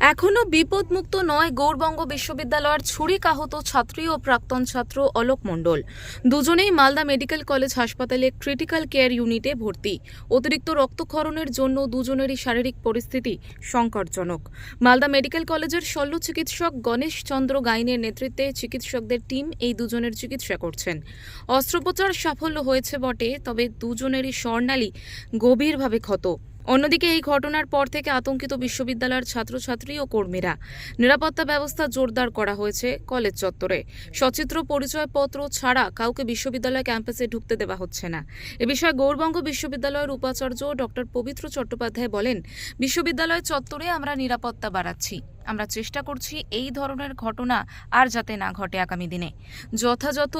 এখনও বিপদমুক্ত নয় গৌরবঙ্গ বিশ্ববিদ্যালয়ের ছুরিকাহত ছাত্রী ও প্রাক্তন ছাত্র অলোক মণ্ডল। দুজনেই মালদা মেডিকেল কলেজ হাসপাতালে ক্রিটিক্যাল কেয়ার ইউনিটে ভর্তি। অতিরিক্ত রক্তক্ষরণের জন্য দুজনেরই শারীরিক পরিস্থিতি সংকটজনক। মালদা মেডিকেল কলেজের শল্য চিকিৎসক গণেশ চন্দ্র গাইনের নেতৃত্বে চিকিৎসকদের টিম এই দুজনের চিকিৎসা করছেন। অস্ত্রোপচার সাফল্য হয়েছে বটে, তবে দুজনেরই স্বর্ণালী গভীরভাবে ক্ষত। অন্যদিকে এই ঘটনার পর থেকে আতঙ্কিত বিশ্ববিদ্যালয়ের ছাত্রছাত্রী ও কর্মীরা। নিরাপত্তা ব্যবস্থা জোরদার করা হয়েছে কলেজ চত্বরে। সচিত্র পরিচয়পত্র ছাড়া কাউকে বিশ্ববিদ্যালয় ক্যাম্পাসে ঢুকতে দেওয়া হচ্ছে না। এ বিষয়ে গৌরবঙ্গ বিশ্ববিদ্যালয়ের উপাচার্য ডক্টর পবিত্র চট্টোপাধ্যায় বলেন, বিশ্ববিদ্যালয় চত্বরে আমরা নিরাপত্তা বাড়াচ্ছি। আমরা চেষ্টা করছি এই ধরনের ঘটনা আর যাতে না ঘটে আগামী দিনে। যথাযথ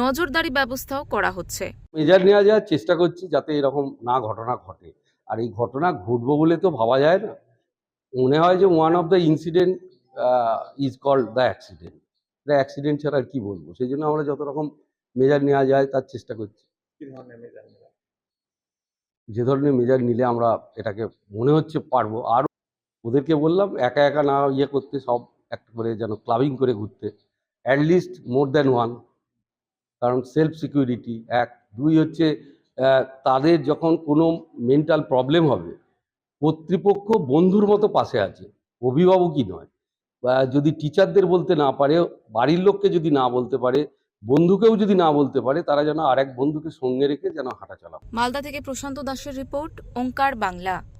নজরদারি ব্যবস্থাও করা হচ্ছে। মেজার নেওয়া যাওয়ার চেষ্টা করছি যাতে এরকম না ঘটনা ঘটে। আর এই ঘটনা ঘটবো বলে তো ভাবা যায় না। মনে হয় যে one of the incident is called the accident the accident ছাড়া আর কি বলব? সেই জন্য আমরা যত রকম মেজার নেওয়া যায় তার চেষ্টা করছি? যে ধরনের মেজার নিলে আমরা এটাকে মনে হচ্ছে পারব। আর ওদেরকে বললাম একা একা না ইয়ে করতে সব একটা করে যেন ক্লাবিং করে ঘুরতে। At least more than one কারণ সেলফ সিকিউরিটি এক। দুই হচ্ছে তাদের যখন কোনো মেন্টাল প্রবলেম হবে, কর্তৃপক্ষ বন্ধুর মতো পাশে আছে। অভিভাবকই নয়। যদি টিচারদের বলতে না পারে, বাড়ির লোককে যদি না বলতে পারে, বন্ধুকেও যদি না বলতে পারে, তারা যেন আরেক বন্ধুকে সঙ্গে রেখে যেন হাঁটা চলা মালদা থেকে প্রশান্ত দাসের রিপোর্ট, ওঙ্কার বাংলা।